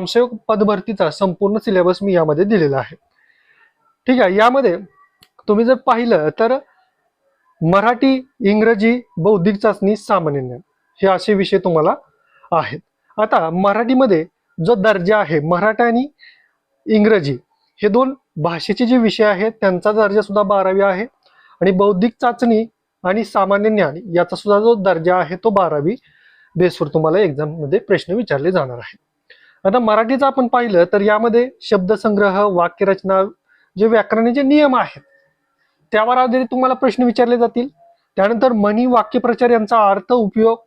ग्रामसेवक पदभरतीचा संपूर्ण सिलेबस मी यामध्ये दिलेला आहे. ठीक आहे यामध्ये तुम्ही जर पाहिलं तर मराठी इंग्रजी बौद्धिक चाचणी सामान्य ज्ञान हे असे विषय तुम्हाला आहेत. आता मराठीमध्ये जो दर्जा आहे मराठा आणि इंग्रजी हे दोन भाषेचे जे विषय आहेत त्यांचा दर्जा सुद्धा बारावी आहे आणि बौद्धिक चाचणी आणि सामान्य ज्ञान याचा सुद्धा जो दर्जा आहे तो बारावी बेसवर तुम्हाला एक्झाममध्ये प्रश्न विचारले जाणार आहे आता मराठीचं आपण पाहिलं तर यामध्ये शब्दसंग्रह वाक्यरचना जे व्याकरणाचे नियम आहेत त्यावर आधारित तुम्हाला प्रश्न विचारले जातील. त्यानंतर म्हणी वाक्यप्रचार यांचा अर्थ उपयोग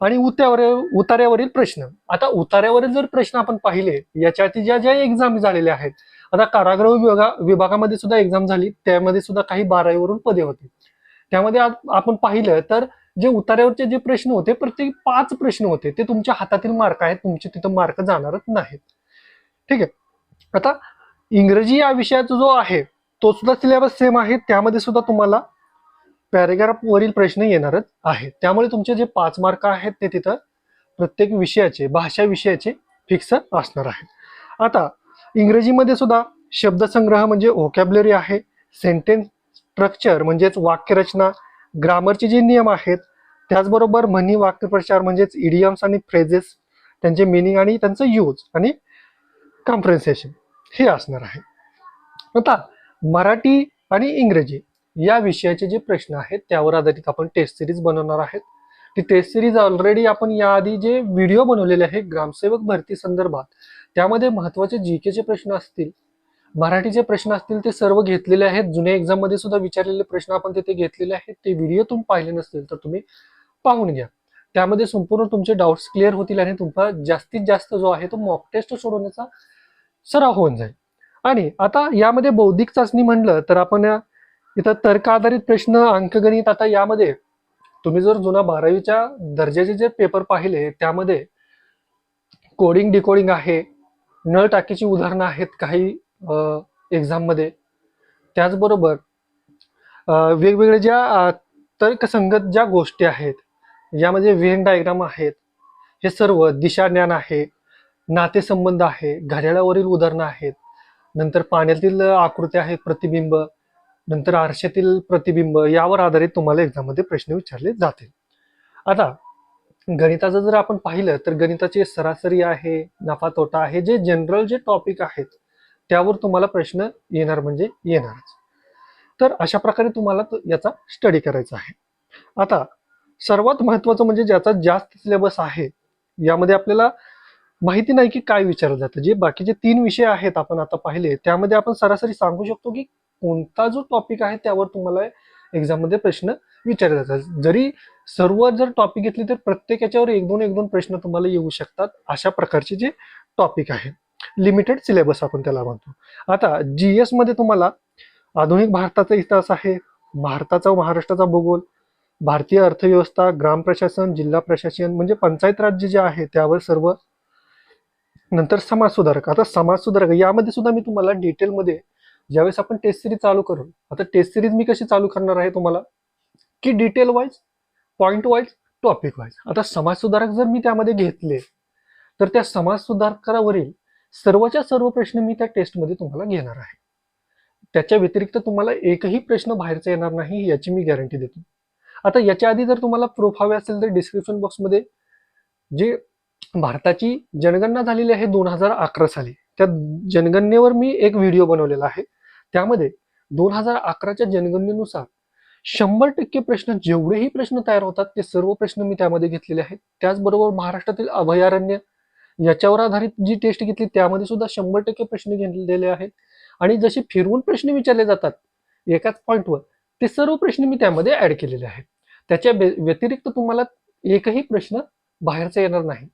आणि उतावर उतार्यावरील प्रश्न. आता उतार्यावरील जर प्रश्न आपण पाहिले याच्या ज्या ज्या एक्झाम झालेल्या आहेत आता कारागृह विभागा विभागामध्ये सुद्धा एक्झाम झाली त्यामध्ये सुद्धा काही बारावीवरून पदे होती. त्यामध्ये आपण पाहिलं तर जे उतार्यावरचे जे प्रश्न होते प्रत्येक पाच प्रश्न होते ते तुमच्या हातातील मार्क आहेत तुमचे तिथं मार्क जाणारच नाहीत. ठीक आहे? आता इंग्रजी या विषयाचा जो आहे तो सुद्धा सिलेबस सेम आहे त्यामध्ये सुद्धा तुम्हाला पॅरेग्राफ वरील प्रश्न येणारच आहे त्यामुळे तुमचे जे पाच मार्क आहेत ते तिथं प्रत्येक विषयाचे भाषा विषयाचे फिक्स असणार आहे आता इंग्रजीमध्ये सुद्धा शब्दसंग्रह म्हणजे व्होकॅबलरी आहे सेंटेन्स स्ट्रक्चर म्हणजेच वाक्यरचना ग्रामरचे जे नियम आहेत त्याचबरोबर म्हणी वाक्यप्रचार म्हणजेच इडियम्स आणि फ्रेजेस त्यांचे मिनिंग आणि त्यांचं यूज आणि कॉम्प्रेन्सेशन हे असणार आहे. आता मराठी आणि इंग्रजी या विषयाचे जे प्रश्न आहेत त्यावर आधारित आपण टेस्ट सिरीज बनवणार आहेत. ती टेस्ट सिरीज ऑलरेडी आपण याआधी जे व्हिडिओ बनवलेले आहे ग्रामसेवक भरती संदर्भात त्यामध्ये महत्त्वाचे जी केचे प्रश्न असतील मराठीचे प्रश्न असतील ते सर्व घेतलेले आहेत. जुन्या एक्झाममध्ये सुद्धा विचारलेले प्रश्न आपण तिथे घेतलेले आहेत. ते व्हिडिओ तुम्ही पाहिले नसतील तर तुम्ही पाहून घ्या. त्यामध्ये संपूर्ण तुमचे डाऊट्स क्लिअर होतील आणि तुमचा जास्तीत जास्त जो आहे तो मॉक टेस्ट सोडवण्याचा सराव होऊन जाईल. आणि आता यामध्ये बौद्धिक चाचणी म्हणलं तर आपण इथं तर्क आधारित प्रश्न अंकगणित आता यामध्ये तुम्ही जर जुना बारावीच्या दर्जाचे जे पेपर पाहिले त्यामध्ये कोडिंग डिकोडिंग आहे. नळ टाकीची उदाहरणं आहेत. काही एक्झाममध्ये त्याचबरोबर वेगवेगळ्या ज्या तर्कसंगत ज्या गोष्टी आहेत यामध्ये व्हेन डायग्राम आहेत हे सर्व दिशा ज्ञान आहे नातेसंबंध आहे घड्याळावरील उदाहरणं आहेत नंतर पाण्यातील आकृत्या आहेत प्रतिबिंब नंतर आरशातील प्रतिबिंब यावर आधारित तुम्हाला एक्झाममध्ये प्रश्न विचारले जातील. आता गणिताचं जर आपण पाहिलं तर गणिताचे सरासरी आहे नफा तोटा आहे जे जनरल जे टॉपिक आहेत त्यावर तुम्हाला प्रश्न येणार म्हणजे येणारच. तर अशा प्रकारे तुम्हाला याचा स्टडी करायचा आहे. आता सर्वात महत्वाचं म्हणजे ज्याचा जास्त सिलेबस आहे यामध्ये आपल्याला माहिती नाही की काय विचारलं जातं. जे बाकीचे तीन विषय आहेत आपण आता पाहिले त्यामध्ये आपण सरासरी सांगू शकतो की कोणता जो टॉपिक आहे त्यावर तुम्हाला एक्झाममध्ये प्रश्न विचारले जातात. जरी सर्व जर टॉपिक घेतले तर प्रत्येक याच्यावर एक दोन एक दोन प्रश्न तुम्हाला येऊ शकतात अशा प्रकारचे जे टॉपिक आहे लिमिटेड सिलेबस आपण त्याला म्हणतो. आता जीएसमध्ये तुम्हाला आधुनिक भारताचा इतिहास आहे भारताचा महाराष्ट्राचा भूगोल भारतीय अर्थव्यवस्था ग्राम प्रशासन जिल्हा प्रशासन म्हणजे पंचायत राज्य जे आहे त्यावर सर्व नंतर समाज सुधारक आता समाज सुधारक यामध्ये सुद्धा मी तुम्हाला डिटेलमध्ये ज्यावेळेस आपण टेस्ट सिरीज चालू करू आता टेस्ट सिरीज मी कशी चालू करणार आहे तुम्हाला? की detail wise point wise topic wise आता समाज सुधारक जर मी त्यामध्ये घेतले तर त्या समाज सुधारकावरील सर्वच्या सर्व प्रश्न मी त्या टेस्टमध्ये तुम्हाला घेणार आहे. त्याच्या व्यतिरिक्त तुम्हाला एकही प्रश्न बाहेरचा येणार नाही याची मी गॅरंटी देतो. आता याच्या आधी जर तुम्हाला प्रूफ हवे असेल तर डिस्क्रिप्शन बॉक्समध्ये जे भारताची जनगणना झालेली आहे दोन हजार अकरा साली त्या जनगणनेवर मी एक व्हिडिओ बनवलेला आहे. त्यामध्ये दोन हजार अकराच्या जनगणनेनुसार शंभर टक्के प्रश्न जेवढेही प्रश्न तयार होतात ते सर्व प्रश्न मी त्यामध्ये घेतलेले आहेत. त्याचबरोबर महाराष्ट्रातील अभयारण्य याच्यावर आधारित जी टेस्ट घेतली त्यामध्ये सुद्धा शंभर टक्के प्रश्न घेतलेले आहेत. आणि जसे फिरवून प्रश्न विचारले जातात एकाच पॉईंटवर ते सर्व प्रश्न मी त्यामध्ये ऍड केलेले आहेत. त्याच्या व्यतिरिक्त तुम्हाला एकही प्रश्न बाहेरचा येणार नाही.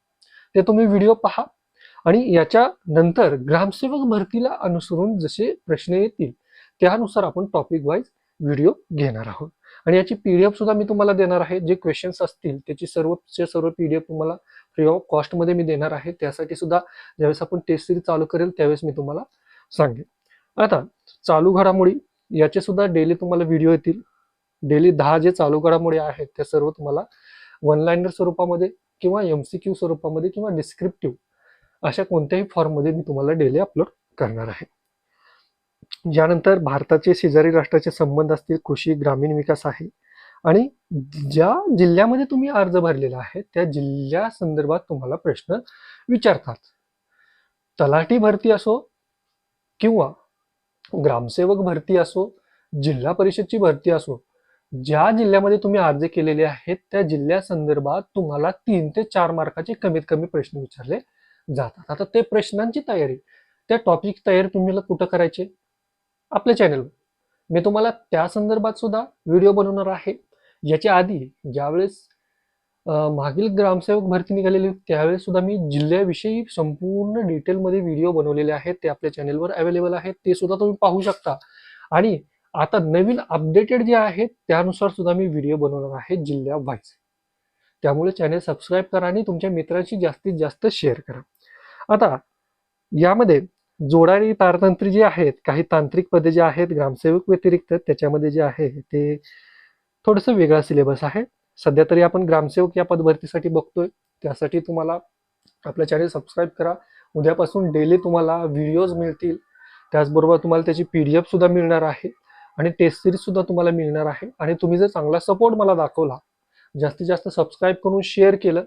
ते तुम्ही व्हिडिओ पहा. आणि याच्या नंतर ग्रामसेवक भरतीला अनुसरून जसे प्रश्न येतील त्यानुसार आपण टॉपिक वाईज व्हिडिओ घेणार आहोत. आणि याची पीडीएफ सुद्धा मी तुम्हाला देणार आहे. जे क्वेश्चन्स असतील त्याची सर्वचे सर्व पीडीएफ तुम्हाला फ्री ऑफ कॉस्टमध्ये मी देणार आहे. त्यासाठी सुद्धा ज्यावेळेस आपण टेस्ट सिरीज चालू करेल त्यावेळेस मी तुम्हाला सांगेन. आता चालू घडामोडी याचे सुद्धा डेली तुम्हाला व्हिडिओ येतील. डेली दहा जे चालू घडामोडी आहेत त्या सर्व तुम्हाला वन लाईनर स्वरूपामध्ये किंवा एम सी क्यू स्वरूपामध्ये किंवा डिस्क्रिप्टिव्ह अशा कोणत्याही फॉर्ममध्ये मी तुम्हाला डेली अपलोड करणार आहे. ज्यानंतर भारताचे शेजारी राष्ट्राचे संबंध असतील कृषी ग्रामीण विकास आहे. आणि ज्या जिल्ह्यामध्ये तुम्ही अर्ज भरलेला आहे त्या जिल्ह्या संदर्भात तुम्हाला प्रश्न विचारतात. तलाठी भरती असो किंवा ग्रामसेवक भरती असो जिल्हा परिषदची भरती असो ज्या जिल्ह्यामध्ये तुम्ही अर्ज केलेले आहेत त्या जिल्ह्यासंदर्भात तुम्हाला तीन ते चार मार्काचे कमीत कमी प्रश्न विचारले जातात. आता ते प्रश्नांची तयारी त्या टॉपिक तयारी तुम्हाला कुठं करायचे? आपल्या चॅनलवर मी तुम्हाला त्या संदर्भात सुद्धा व्हिडिओ बनवणार आहे. याच्या आधी ज्यावेळेस मागील ग्रामसेवक भरती निघालेली त्यावेळेस सुद्धा मी जिल्ह्याविषयी संपूर्ण डिटेलमध्ये व्हिडिओ बनवलेले आहेत. ते आपल्या चॅनेलवर अवेलेबल आहेत. ते सुद्धा तुम्ही पाहू शकता. आणि आता नवीन अपडेटेड जे आहेत त्यानुसार सुद्धा मी व्हिडिओ बनवणार आहे जिल्ह्या वाईज त्यामुळे चॅनेल सबस्क्राईब करा आणि तुमच्या मित्रांशी जास्तीत जास्त शेअर करा. आता यामध्ये जोडारी तारतंत्री जे आहेत काही तांत्रिक पदे जे आहेत ग्रामसेवक व्यतिरिक्त त्याच्यामध्ये जे आहे ते थोडंसं वेगळा सिलेबस आहे. सध्या तरी आपण ग्रामसेवक या पदभरतीसाठी बघतोय. त्यासाठी तुम्हाला आपलं चॅनल सबस्क्राईब करा. उद्यापासून डेली तुम्हाला व्हिडिओज मिळतील. त्याचबरोबर तुम्हाला त्याची पी डी एफसुद्धा मिळणार आहे. आणि टेस्ट सिरीजसुद्धा तुम्हाला मिळणार आहे. आणि तुम्ही जर चांगला सपोर्ट मला दाखवला जास्तीत जास्त सबस्क्राईब करून शेअर केलं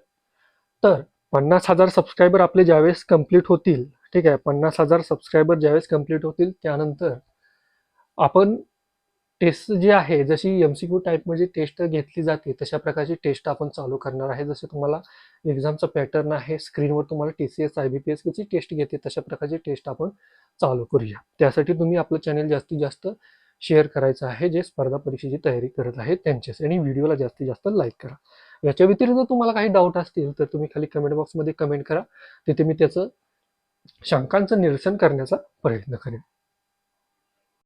तर पन्नास हजार सबस्क्रायबर आपले ज्यावेळेस कंप्लीट होतील ठीक आहे. पन्नास हजार सबस्क्रायबर ज्यावेळेस कंप्लीट होतील त्यानंतर आपण टेस्ट जी आहे जशी एम सी क्यू टाईपमध्ये टेस्ट घेतली जाते तशा प्रकारची टेस्ट आपण चालू करणार आहे. जसे तुम्हाला एक्झामचा पॅटर्न आहे स्क्रीनवर तुम्हाला T C S I B P S कशी टेस्ट घेते तशा प्रकारची टेस्ट आपण चालू करूया. त्यासाठी तुम्ही आपलं चॅनल जास्तीत जास्त शेअर करायचं आहे जे स्पर्धा परीक्षेची तयारी करत आहेत त्यांच्याच आणि व्हिडिओला जास्तीत जास्त लाईक करा. याच्या व्यतिरिक्त तुम्हाला काही डाऊट असतील तर तुम्ही खाली कमेंट बॉक्समध्ये कमेंट करा. तिथे मी त्याचं शंकांचं निरसन करण्याचा प्रयत्न करेन.